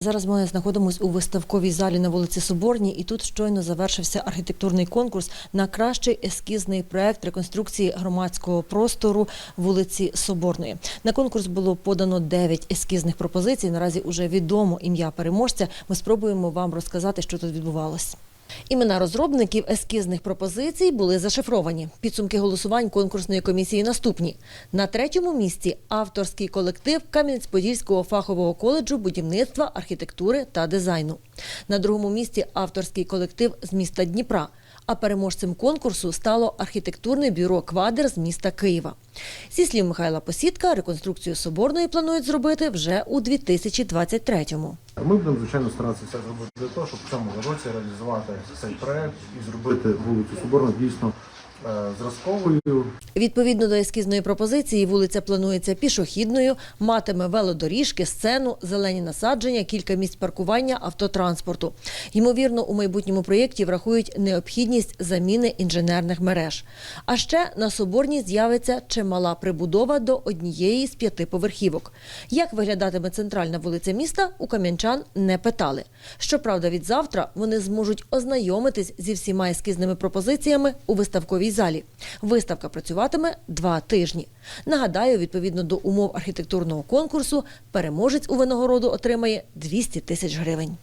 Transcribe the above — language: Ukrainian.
Зараз ми знаходимося у виставковій залі на вулиці Соборній, і тут щойно завершився архітектурний конкурс на кращий ескізний проект реконструкції громадського простору вулиці Соборної. На конкурс було подано 9 ескізних пропозицій. Наразі уже відомо ім'я переможця. Ми спробуємо вам розказати, що тут відбувалось. Імена розробників ескізних пропозицій були зашифровані. Підсумки голосувань конкурсної комісії наступні. На третьому місці авторський колектив Кам'янець-Подільського фахового коледжу будівництва, архітектури та дизайну. На другому місці авторський колектив з міста Дніпра. А переможцем конкурсу стало архітектурне бюро Квадр з міста Києва. Зі слів Михайла Посідка, реконструкцію соборної планують зробити вже у 2023-му. Ми будемо звичайно старатися все зробити для того, щоб в цьому році реалізувати цей проект і зробити вулицю Соборну дійсно зразковою. Відповідно до ескізної пропозиції, вулиця планується пішохідною, матиме велодоріжки, сцену, зелені насадження, кілька місць паркування автотранспорту. Ймовірно, у майбутньому проєкті врахують необхідність заміни інженерних мереж. А ще на соборній з'явиться чимала прибудова до однієї з п'яти поверхівок. Як виглядатиме центральна вулиця міста, у кам'янчан не питали. Щоправда, від завтра вони зможуть ознайомитись зі всіма ескізними пропозиціями у виставковій залі. Виставка працюватиме два тижні. Нагадаю, відповідно до умов архітектурного конкурсу, переможець у винагороду отримає 200 тисяч гривень.